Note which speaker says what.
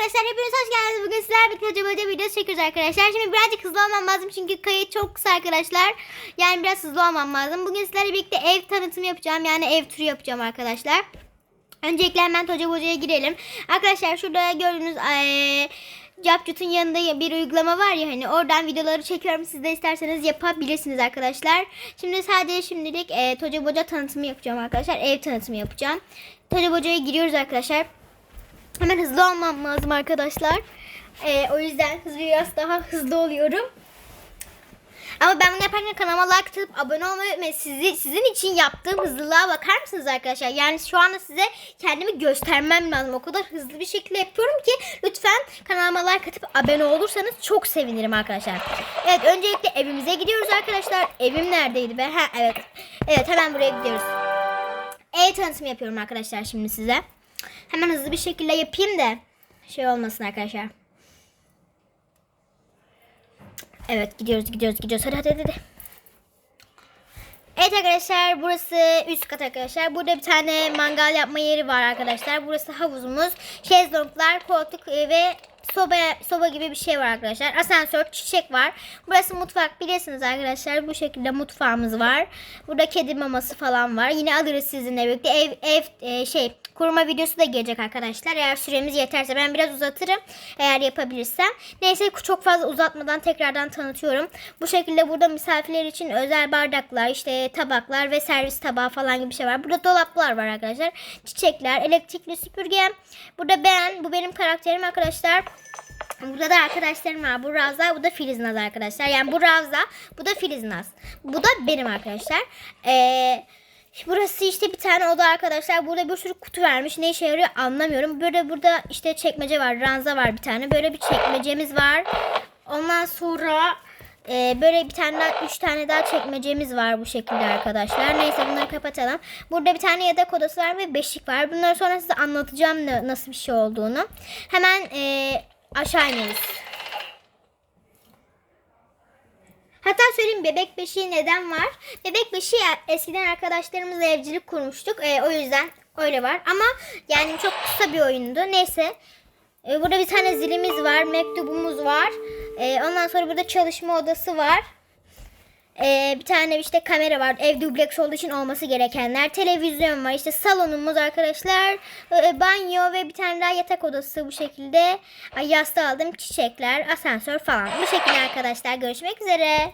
Speaker 1: arkadaşlar hepiniz hoş geldiniz. Bugün sizlerle birlikte hoca hoca videosu çekiyoruz arkadaşlar. Şimdi birazcık hızlı olmam lazım çünkü kayıt çok kısa arkadaşlar. Yani biraz hızlı olmam lazım. Bugün sizlerle birlikte ev tanıtımı yapacağım. Yani ev turu yapacağım arkadaşlar. Öncelikle hemen hoca hocaya girelim. Arkadaşlar şurada gördüğünüz eee Capcut'un yanında bir uygulama var ya hani oradan videoları çekiyorum. Siz de isterseniz yapabilirsiniz arkadaşlar. Şimdi sadece şimdilik e, Toca Boca tanıtımı yapacağım arkadaşlar. Ev tanıtımı yapacağım. Toca Boca'ya giriyoruz arkadaşlar. Hemen hızlı olmam lazım arkadaşlar. Ee, o yüzden hızlı biraz daha hızlı oluyorum. Ama ben bunu yaparken kanalıma like atıp abone olmayı ve sizi, sizin için yaptığım hızlılığa bakar mısınız arkadaşlar? Yani şu anda size kendimi göstermem lazım. O kadar hızlı bir şekilde yapıyorum ki lütfen kanalıma like atıp abone olursanız çok sevinirim arkadaşlar. Evet öncelikle evimize gidiyoruz arkadaşlar. Evim neredeydi be? Ha evet. Evet hemen buraya gidiyoruz. Ev tanıtımı yapıyorum arkadaşlar şimdi size. Hemen hızlı bir şekilde yapayım da şey olmasın arkadaşlar. Evet gidiyoruz gidiyoruz gidiyoruz. Hadi hadi hadi. Evet arkadaşlar burası üst kat arkadaşlar. Burada bir tane mangal yapma yeri var arkadaşlar. Burası havuzumuz. Şezlonglar, koltuk ve soba soba gibi bir şey var arkadaşlar. Asansör, çiçek var. Burası mutfak bilirsiniz arkadaşlar. Bu şekilde mutfağımız var. Burada kedi maması falan var. Yine alırız sizinle birlikte. Ev ev e, şey kurma videosu da gelecek arkadaşlar. Eğer süremiz yeterse ben biraz uzatırım. Eğer yapabilirsem. Neyse çok fazla uzatmadan tekrardan tanıtıyorum. Bu şekilde burada misafirler için özel bardaklar, işte tabaklar ve servis tabağı falan gibi bir şey var. Burada dolaplar var arkadaşlar. Çiçekler, elektrikli süpürge. Burada ben, bu benim karakterim arkadaşlar. Burada da arkadaşlarım var. Bu Ravza, bu da Filiznaz arkadaşlar. Yani bu Ravza, bu da Filiznaz. Bu da benim arkadaşlar. Eee... Burası işte bir tane oda arkadaşlar. Burada bir sürü kutu vermiş. Ne işe yarıyor anlamıyorum. Böyle burada işte çekmece var. Ranza var bir tane. Böyle bir çekmecemiz var. Ondan sonra e, böyle bir tane daha, üç tane daha çekmecemiz var bu şekilde arkadaşlar. Neyse bunları kapatalım. Burada bir tane yatak odası var ve beşik var. Bunları sonra size anlatacağım nasıl bir şey olduğunu. Hemen e, aşağı ineriz. Hatta söyleyeyim bebek beşiği neden var? Bebek beşiği eskiden arkadaşlarımızla evcilik kurmuştuk. Ee, o yüzden öyle var. Ama yani çok kısa bir oyundu. Neyse. Ee, burada bir tane zilimiz var. Mektubumuz var. Ee, ondan sonra burada çalışma odası var. Ee, bir tane işte kamera var. Ev dubleks olduğu için olması gerekenler. Televizyon var. İşte salonumuz arkadaşlar. Ee, banyo ve bir tane daha yatak odası bu şekilde. Ay, yastığı aldım. Çiçekler, asansör falan. Bu şekilde arkadaşlar. Görüşmek üzere.